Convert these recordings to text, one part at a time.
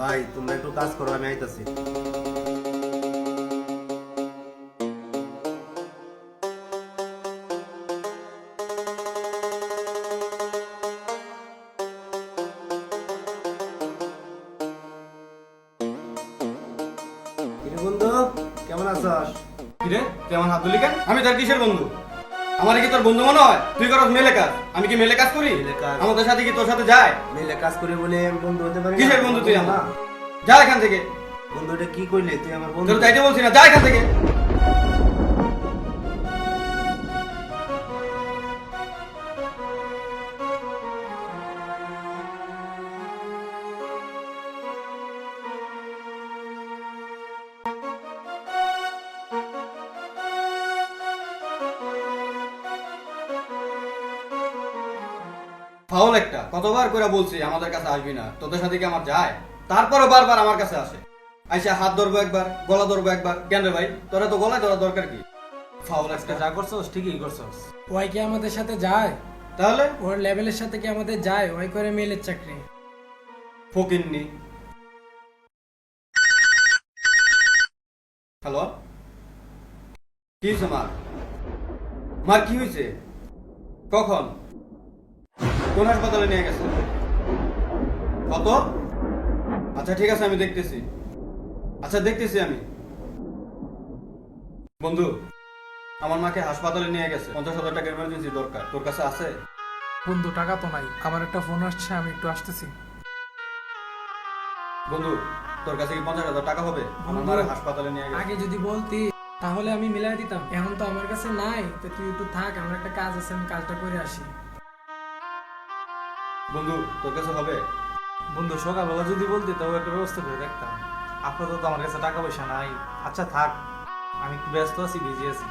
ভাই, তোমরা একটু কাজ করো, আমি আইতাছি। কেমন আছস? হাত কেন? আমি তার কিসের বন্ধু? আমার কি তোর বন্ধু মনে হয়? তুই করস মেলে কাজ। আমি কি মেলে কাজ করি? আমাদের সাথে কি তোর সাথে যায়? মেলে কাজ করে বলে বন্ধু হতে পারি কিসের বন্ধু তুই আমার। যা এখান থেকে। বন্ধুটা কি কইলে তুই আমার বন্ধু। তাইতে বলছি না যা এখান থেকে। ফাউল একটা কতবার করে বলছি আমাদের কাছে আসবি না তোদের সাথে কি আমার যায়? তারপরে বারবার আমার কাছে আসে। আইসা হাত ধরবো একবার গলা ধরবো একবার। কেন রে ভাই? তোরা তো গলায় ধরা দরকার কি? ফাউল একটা যা করছস ঠিকই করছস। ওই কি আমাদের সাথে যায়? তাহলে? ওর লেভেলের সাথে কি আমাদের যায়? ওই করে মেলের চাকরি। ফকিননি। হ্যালো? কি হয়েছে মার মার কি হয়েছে কখন? কোন হাসপাতালে নিয়ে গেছে? কত? আচ্ছা ঠিক আছে আমি দেখতেছি। আচ্ছা দেখতেছি আমি। বন্ধু আমার মাকে হাসপাতালে নিয়ে গেছে। পঞ্চাশ হাজার টাকা এমার্জেন্সি দরকার। তোর কাছে আছে? বন্ধু টাকা তো নাই। আমার একটা ফোন আসছে আমি একটু আসতেছি। বন্ধু তোর কাছে কি পঞ্চাশ হাজার টাকা হবে? আমার মারে হাসপাতালে নিয়ে গেছে। আগে যদি বলতি তাহলে আমি মিলাই দিতাম। এখন তো আমার কাছে নাই। তো তুই একটু থাক আমার একটা কাজ আছে আমি কাজটা করে আসি। বন্ধু তোর কাছে হবে? বন্ধু সকালবেলা যদি বলতে তাও একটা ব্যবস্থা করে দেখতাম। আপাতত আমার কাছে টাকা পয়সা নাই। আচ্ছা থাক। আমি একটু ব্যস্ত আছি বিজি আছি।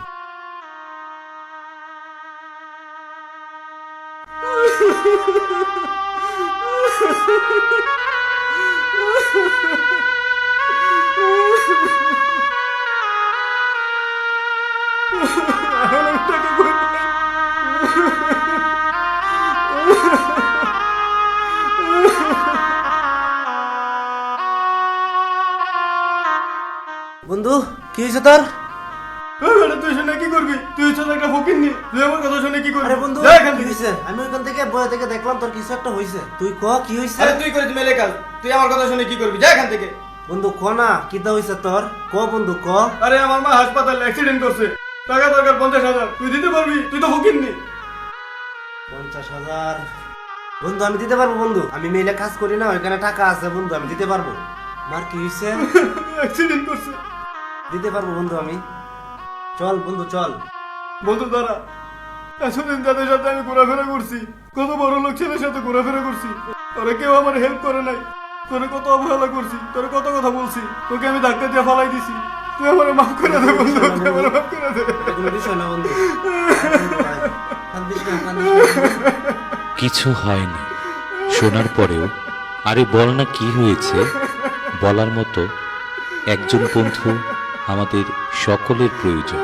বন্ধু কি হয়েছে তোর? তুই শুনে কি করবি? তুই হচ্ছে একটা ফকির নি। তুই আমার কথা শুনে কি করবি? আরে বন্ধু কি হয়েছে? আমি ওইখান থেকে বয়ে থেকে দেখলাম তোর কিছু একটা হয়েছে। তুই ক কি হয়েছে? আরে তুই করিস মেলে কাজ তুই আমার কথা শুনে কি করবি? যা এখান থেকে। বন্ধু ক না কিটা হয়েছে তোর? ক বন্ধু ক? আরে আমার মা হাসপাতালে অ্যাক্সিডেন্ট করছে। টাকা দরকার পঞ্চাশ হাজার। তুই দিতে পারবি? তুই তো ফকির নি। পঞ্চাশ হাজার। বন্ধু আমি দিতে পারব বন্ধু? আমি মেইলে কাজ করি না ওইখানে টাকা আছে বন্ধু আমি দিতে পারব। মার কি হয়েছে অ্যাক্সিডেন্ট করছে। দিতে পারব বন্ধু আমি। চল বন্ধু চল। বন্ধু দ্বারা এতদিন তাদের সাথে আমি ঘোরাফেরা করছি কত বড় লোক ছেলের সাথে ঘোরাফেরা করছি তোরা কেউ আমার হেল্প করে নাই। তোরে কত অবহেলা করছি তোরে কত কথা বলছি তোকে আমি ধাক্কা দিয়ে ফালাই দিছি। তুই আমার মাফ করে দে বন্ধু তুই আমার মাফ করে দে। কোনো বিষয় না বন্ধু। কিছু হয়নি। শোনার পরেও, আরে বল না কি হয়েছে? বলার মতো একজন বন্ধু আমাদের সকলের প্রয়োজন।